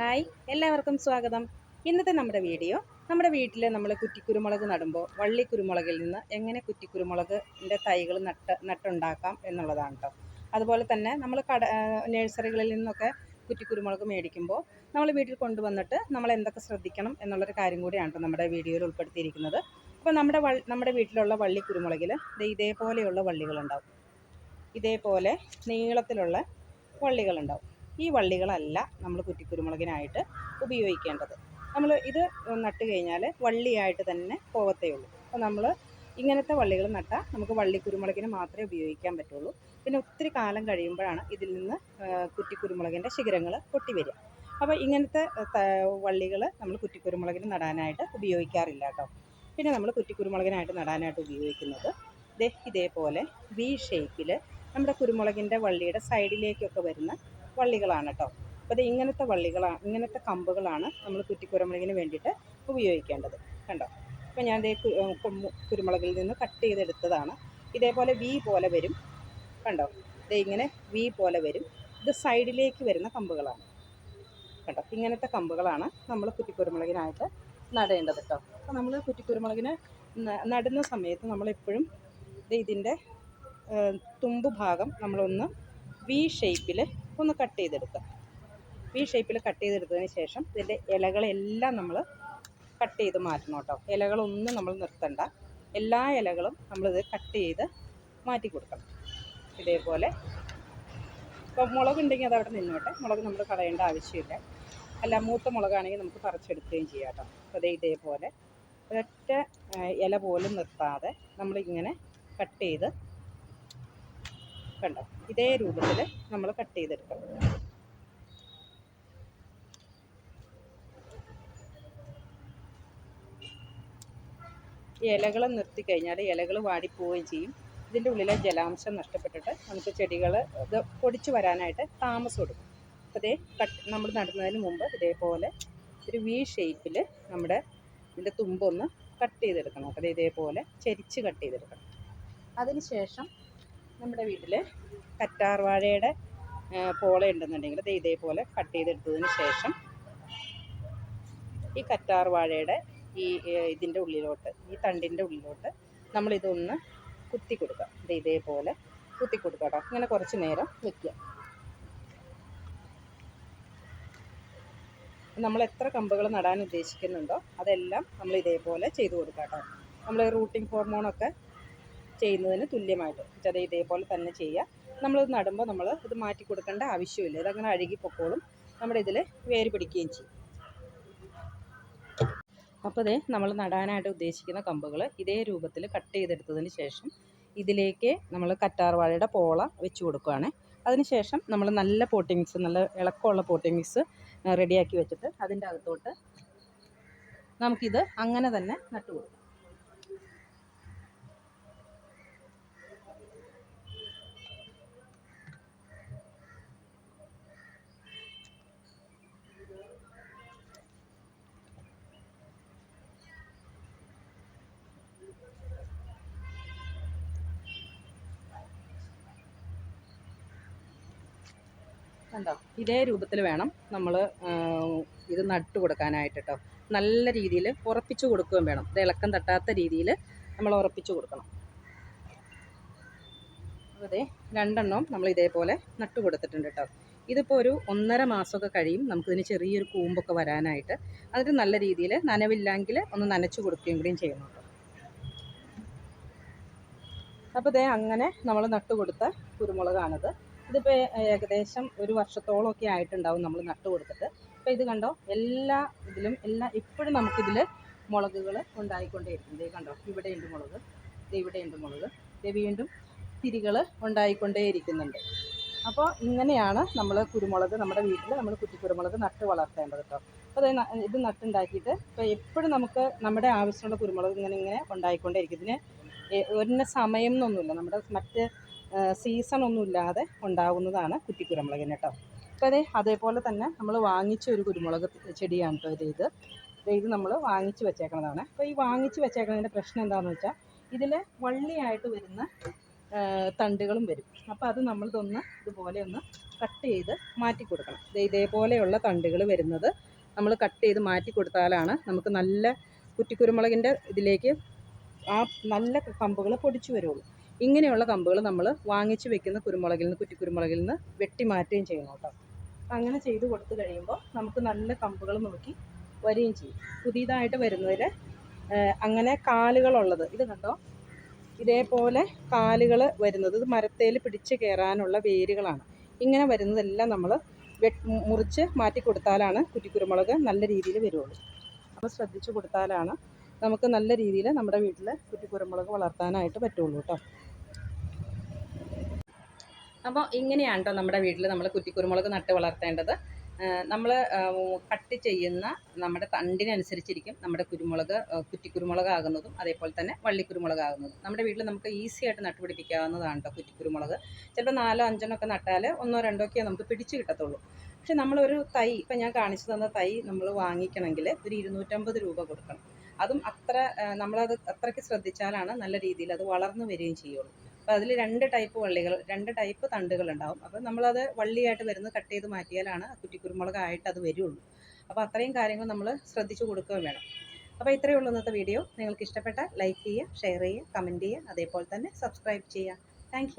Hi എല്ലാവർക്കും സ്വാഗതം. ഇന്നത്തെ നമ്മുടെ വീഡിയോ നമ്മുടെ വീട്ടിൽ നമ്മൾ കുറ്റിക്കുരുമുളക് നടുമ്പോൾ വള്ളി കുരുമുളകിൽ നിന്ന് എങ്ങനെ കുറ്റിക്കുരുമുളകിന്റെ തൈകൾ നട്ട് നട്ടുണ്ടാക്കാം എന്നുള്ളതാണ് കേട്ടോ അതുപോലെ തന്നെ നമ്മൾ കട നഴ്സറികളിൽ നിന്നൊക്കെ കുറ്റിക്കുരുമുളക് മേടിക്കുമ്പോൾ നമ്മൾ വീട്ടിൽ കൊണ്ടുവന്നിട്ട് നമ്മൾ എന്തൊക്കെ ശ്രദ്ധിക്കണം എന്നുള്ളൊരു കാര്യം കൂടിയാണ് കേട്ടോ നമ്മുടെ വീഡിയോയിൽ ഉൾപ്പെടുത്തിയിരിക്കുന്നത്. അപ്പോൾ നമ്മുടെ നമ്മുടെ വീട്ടിലുള്ള വള്ളി കുരുമുളകിൽ ഇതേപോലെയുള്ള വള്ളികളുണ്ടാവും. ഇതേപോലെ നീളത്തിലുള്ള വള്ളികളുണ്ടാവും. ഈ വള്ളികളല്ല നമ്മൾ കുറ്റിക്കുരുമുളകിനായിട്ട് ഉപയോഗിക്കേണ്ടത്. നമ്മൾ ഇത് നട്ട് കഴിഞ്ഞാൽ വള്ളിയായിട്ട് തന്നെ പോകത്തേ ഉള്ളൂ. അപ്പോൾ നമ്മൾ ഇങ്ങനത്തെ വള്ളികൾ നട്ടാൽ നമുക്ക് വള്ളിക്കുരുമുളകിന് മാത്രമേ ഉപയോഗിക്കാൻ പറ്റുള്ളൂ. പിന്നെ ഒത്തിരി കാലം കഴിയുമ്പോഴാണ് ഇതിൽ നിന്ന് കുറ്റിക്കുരുമുളകിന്റെ ശിഖരങ്ങൾ പൊട്ടി വരിക. അപ്പോൾ ഇങ്ങനത്തെ വള്ളികൾ നമ്മൾ കുറ്റിക്കുരുമുളകിന് നടാനായിട്ട് ഉപയോഗിക്കാറില്ല കേട്ടോ. പിന്നെ നമ്മൾ കുറ്റിക്കുരുമുളകിനായിട്ട് നടാനായിട്ട് ഉപയോഗിക്കുന്നത് ദേ ഇതേപോലെ വി ഷേപ്പിൽ നമ്മുടെ കുരുമുളകിന്റെ വള്ളിയുടെ സൈഡിലേക്കൊക്കെ വരുന്ന വള്ളികളാണ് കേട്ടോ അപ്പോൾ അത് ഇങ്ങനത്തെ വള്ളികളാണ് ഇങ്ങനത്തെ കമ്പുകളാണ് നമ്മൾ കുറ്റിക്കുരുമുളകിന് വേണ്ടിയിട്ട് ഉപയോഗിക്കേണ്ടത്. കണ്ടോ? അപ്പോൾ ഞാൻ ഇതേ കുരുമുളകിൽ നിന്ന് കട്ട് ചെയ്തെടുത്തതാണ്. ഇതേപോലെ വി പോലെ വരും. കണ്ടോ? ദേ ഇങ്ങനെ വി പോലെ വരും. ഇത് സൈഡിലേക്ക് വരുന്ന കമ്പുകളാണ്. കണ്ടോ? ഇങ്ങനത്തെ കമ്പുകളാണ് നമ്മൾ കുറ്റിക്കുരുമുളകിനായിട്ട് നടേണ്ടത് കേട്ടോ അപ്പോൾ നമ്മൾ കുറ്റിക്കുരുമുളകിന് നടുന്ന സമയത്ത് നമ്മളെപ്പോഴും ഇതിന്റെ തുമ്പ് ഭാഗം നമ്മളൊന്ന് വി ഷേപ്പിൽ ഒന്ന് കട്ട് ചെയ്തെടുക്കുക. വി ഷേപ്പിൽ കട്ട് ചെയ്തെടുത്തതിന് ശേഷം ഇതിന്റെ ഇലകളെല്ലാം നമ്മൾ കട്ട് ചെയ്ത് മാറ്റണം കേട്ടോ. ഇലകളൊന്നും നമ്മൾ നിർത്തണ്ട. എല്ലാ ഇലകളും നമ്മളിത് കട്ട് ചെയ്ത് മാറ്റി കൊടുക്കണം. ഇതേപോലെ. ഇപ്പോൾ മുളകുണ്ടെങ്കിൽ ഉണ്ടെങ്കിൽ അവിടെ നിന്നോട്ടെ. മുളക് നമ്മൾ കളയേണ്ട ആവശ്യമില്ല. അല്ല മൂത്ത മുളകാണെങ്കിൽ നമുക്ക് പറിച്ചെടുക്കുകയും ചെയ്യാം കേട്ടോ. അപ്പോൾ അതേ ഇതേപോലെ. ഒരൊറ്റ ഇല പോലും നിർത്താതെ നമ്മളിങ്ങനെ കട്ട് ചെയ്ത് കണ്ടോ? ഇതേ രൂപത്തിൽ നമ്മൾ കട്ട് ചെയ്തെടുക്കണം ഇലകൾ നിർത്തി കഴിഞ്ഞാൽ ഇലകൾ വാടിപ്പോവുകയും ചെയ്യും. ഇതിന്റെ ഉള്ളിലെ ജലാംശം നഷ്ടപ്പെട്ടിട്ട് നമുക്ക് ചെടികൾ ഇത് പൊടിച്ചു വരാനായിട്ട് താമസം എടുക്കും. അപ്പോൾ ഇതേ കട്ട് നമ്മൾ നടുന്നതിന് മുമ്പ് ഇതേപോലെ ഒരു വി ഷേപ്പിൽ നമ്മുടെ ഇതിന്റെ തുമ്പൊന്ന് കട്ട് ചെയ്തെടുക്കണം. അപ്പോൾ ഇതേപോലെ ചെരിച്ച് കട്ട് ചെയ്തെടുക്കണം. അതിന് ശേഷം നമ്മുടെ വീട്ടിൽ കറ്റാർവാഴയുടെ പോള ഉണ്ടെന്നുണ്ടെങ്കിൽ ഇത് ഇതേപോലെ കട്ട് ചെയ്തെടുത്തതിന് ശേഷം ഈ കറ്റാർവാഴയുടെ ഈ ഇതിന്റെ ഉള്ളിലോട്ട് ഈ തണ്ടിന്റെ ഉള്ളിലോട്ട് നമ്മളിതൊന്ന് കുത്തി കൊടുക്കുക ഇത് ഇതേപോലെ കുത്തി കൊടുക്കുക കേട്ടോ. ഇങ്ങനെ കുറച്ച് നേരം വെക്കുക. നമ്മൾ എത്ര കമ്പുകൾ നടാൻ ഉദ്ദേശിക്കുന്നുണ്ടോ അതെല്ലാം നമ്മൾ ഇതേപോലെ ചെയ്തു കൊടുക്കുക കേട്ടോ. നമ്മൾ റൂട്ടിംഗ് ഹോർമോണൊക്കെ ചെയ്യുന്നതിന് തുല്യമായിട്ട് ചെറിയ ഇതേപോലെ തന്നെ ചെയ്യുക. നമ്മളത് നടുമ്പോൾ നമ്മൾ ഇത് മാറ്റി കൊടുക്കേണ്ട ആവശ്യമില്ല. ഇതങ്ങനെ അഴുകി പൊക്കോളും. നമ്മുടെ ഇതിൽ വേര് പിടിക്കുകയും ചെയ്യും. അപ്പോൾ ഇതേ നമ്മൾ നടാനായിട്ട് ഉദ്ദേശിക്കുന്ന കമ്പുകൾ ഇതേ രൂപത്തിൽ കട്ട് ചെയ്തെടുത്തതിന് ശേഷം ഇതിലേക്ക് നമ്മൾ കറ്റാർവാഴയുടെ പോള വെച്ച് കൊടുക്കുകയാണ് അതിനുശേഷം നമ്മൾ നല്ല പോട്ടിങ്സ് നല്ല ഇളക്കമുള്ള പോട്ടിങ്സ് റെഡിയാക്കി വെച്ചിട്ട് അതിന്റെ അകത്തോട്ട് നമുക്കിത് അങ്ങനെ തന്നെ നട്ടു കൊടുക്കാം. കണ്ടോ? ഇതേ രൂപത്തിൽ വേണം നമ്മൾ ഇത് നട്ടു കൊടുക്കാനായിട്ട് കേട്ടോ നല്ല രീതിയിൽ ഉറപ്പിച്ചു കൊടുക്കുകയും വേണം. ഇത് ഇളക്കം തട്ടാത്ത രീതിയിൽ നമ്മൾ ഉറപ്പിച്ചു കൊടുക്കണം. അതെ രണ്ടെണ്ണം നമ്മൾ ഇതേപോലെ നട്ടു കൊടുത്തിട്ടുണ്ട് കേട്ടോ ഇതിപ്പോൾ ഒരു ഒന്നര മാസമൊക്കെ കഴിയും നമുക്കിതിന് ചെറിയൊരു കൂമ്പൊക്കെ വരാനായിട്ട്. അതിന് നല്ല രീതിയിൽ നനവില്ലെങ്കിൽ ഒന്ന് നനച്ചു കൊടുക്കുകയും കൂടിയും ചെയ്യണം കേട്ടോ അപ്പോൾ ഇതേ അങ്ങനെ നമ്മൾ നട്ടു കൊടുത്ത കുരുമുളകാണിത്. ഇതിപ്പോൾ ഏകദേശം ഒരു വർഷത്തോളമൊക്കെ ആയിട്ടുണ്ടാവും നമ്മൾ നട്ടു കൊടുത്തിട്ട്. അപ്പോൾ ഇത് കണ്ടോ? എല്ലാ ഇതിലും എല്ലാ ഇപ്പോഴും നമുക്കിതിൽ മുളകുകൾ ഉണ്ടായിക്കൊണ്ടേയിരിക്കും ദേ കണ്ടോ? ഇവിടെയുണ്ട് മുളക് ദേ ഇവിടെയുണ്ട് മുളക് ഇത് വീണ്ടും തിരികൾ ഉണ്ടായിക്കൊണ്ടേയിരിക്കുന്നുണ്ട്. അപ്പോൾ ഇങ്ങനെയാണ് നമ്മൾ കുരുമുളക് നമ്മുടെ വീട്ടിൽ നമ്മൾ കുറ്റിക്കുരുമുളക് നട്ട് വളർത്തേണ്ടത് കേട്ടോ. അപ്പോൾ ഇത് നട്ടുണ്ടാക്കിയിട്ട് ഇപ്പോൾ എപ്പോഴും നമുക്ക് നമ്മുടെ ആവശ്യമുള്ള കുരുമുളക് ഇങ്ങനെ ഇങ്ങനെ ഉണ്ടായിക്കൊണ്ടേയിരിക്കും. ഇതിന് ഒരു സമയം എന്നൊന്നുമില്ല. നമ്മുടെ മറ്റ് സീസൺ ഒന്നും ഇല്ലാതെ ഉണ്ടാകുന്നതാണ് കുറ്റിക്കുരുമുളകിന് കേട്ടോ. അപ്പോൾ അതെ അതേപോലെ തന്നെ നമ്മൾ വാങ്ങിച്ച ഒരു കുരുമുളക് ചെടിയാണ് കേട്ടോ ഇത്. ഇത് ഇത് നമ്മൾ വാങ്ങിച്ച് വെച്ചേക്കുന്നതാണ് അപ്പോൾ ഈ വാങ്ങിച്ച് വെച്ചേക്കുന്നതിന്റെ പ്രശ്നം എന്താണെന്ന് വെച്ചാൽ ഇതിൽ വള്ളിയായിട്ട് വരുന്ന തണ്ടുകളും വരും. അപ്പോൾ അത് നമ്മൾ നമ്മളിതൊന്ന് ഇതുപോലെ ഒന്ന് കട്ട് ചെയ്ത് മാറ്റി കൊടുക്കണം. ഇതേപോലെയുള്ള തണ്ടുകൾ വരുന്നത് നമ്മൾ കട്ട് ചെയ്ത് മാറ്റി കൊടുത്താലാണ് നമുക്ക് നല്ല കുറ്റിക്കുരുമുളകിന്റെ ഇതിലേക്ക് ആ നല്ല കമ്പുകൾ പൊടിച്ചു വരുള്ളൂ. ഇങ്ങനെയുള്ള കമ്പുകൾ നമ്മൾ വാങ്ങിച്ച് വെക്കുന്ന കുരുമുളകിൽ നിന്ന് കുറ്റിക്കുരുമുളകിൽ നിന്ന് വെട്ടി മാറ്റുകയും ചെയ്യണം കേട്ടോ. അങ്ങനെ ചെയ്ത് കൊടുത്തു കഴിയുമ്പോൾ നമുക്ക് നല്ല കമ്പുകൾ നോക്കി വരികയും ചെയ്യും. പുതിയതായിട്ട് വരുന്നതിൽ അങ്ങനെ കാലുകളുള്ളത് ഇത് കണ്ടോ? ഇതേപോലെ കാലുകൾ വരുന്നത് ഇത് മരത്തേൽ പിടിച്ച് കയറാനുള്ള വേരുകളാണ്. ഇങ്ങനെ വരുന്നതെല്ലാം നമ്മൾ മുറിച്ച് മാറ്റി കൊടുത്താലാണ് കുറ്റിക്കുരുമുളക് നല്ല രീതിയിൽ വരുള്ളൂ. അപ്പോൾ ശ്രദ്ധിച്ചു കൊടുത്താലാണ് നമുക്ക് നല്ല രീതിയിൽ നമ്മുടെ വീട്ടിൽ കുറ്റിക്കുരുമുളക് വളർത്താനായിട്ട് പറ്റുള്ളൂ കേട്ടോ. അപ്പോൾ ഇങ്ങനെയാണ് നമ്മുടെ വീട്ടിൽ നമ്മൾ കുറ്റിക്കുരുമുളക് നട്ട് വളർത്തേണ്ടത്. നമ്മൾ കട്ട് ചെയ്യുന്ന നമ്മുടെ തണ്ടിനനുസരിച്ചിരിക്കും നമ്മുടെ കുരുമുളക് കുറ്റിക്കുരുമുളക് ആകുന്നതും അതേപോലെ തന്നെ വള്ളിക്കുരുമുളകാകുന്നതും. നമ്മുടെ വീട്ടിൽ നമുക്ക് ഈസി ആയിട്ട് നട്ടുപിടിപ്പിക്കാവുന്നതാണ് കേട്ടോ കുറ്റിക്കുരുമുളക്. ചിലപ്പോൾ നാലോ അഞ്ചെണ്ണോ ഒക്കെ നട്ടാൽ ഒന്നോ രണ്ടോ ഒക്കെ നമുക്ക് പിടിച്ച് കിട്ടത്തുള്ളൂ. പക്ഷെ നമ്മളൊരു തൈ ഇപ്പം ഞാൻ കാണിച്ചു തന്ന തൈ നമ്മൾ വാങ്ങിക്കണമെങ്കിൽ ഒരു ഇരുന്നൂറ്റമ്പത് രൂപ കൊടുക്കണം. അതും അത്ര നമ്മളത് അത്രയ്ക്ക് ശ്രദ്ധിച്ചാലാണ് നല്ല രീതിയിൽ അത് വളർന്നു വരികയും ചെയ്യുള്ളൂ. അപ്പോൾ അതിൽ രണ്ട് ടൈപ്പ് വള്ളികൾ രണ്ട് ടൈപ്പ് തണ്ടുകൾ ഉണ്ടാവും അപ്പോൾ നമ്മളത് വള്ളിയായിട്ട് വരുന്നത് കട്ട് ചെയ്ത് മാറ്റിയാലാണ് കുറ്റിക്കുരുമുളകായിട്ട് അത് വരുള്ളൂ. അപ്പോൾ അത്രയും കാര്യങ്ങൾ നമ്മൾ ശ്രദ്ധിച്ചു കൊടുക്കുകയും വേണം. അപ്പോൾ ഇത്രയേ ഉള്ളൂ ഇന്നത്തെ വീഡിയോ. നിങ്ങൾക്ക് ഇഷ്ടപ്പെട്ടാൽ ലൈക്ക് ചെയ്യുക ഷെയർ ചെയ്യുക കമന്റ് ചെയ്യുക അതേപോലെ തന്നെ സബ്സ്ക്രൈബ് ചെയ്യുക. താങ്ക്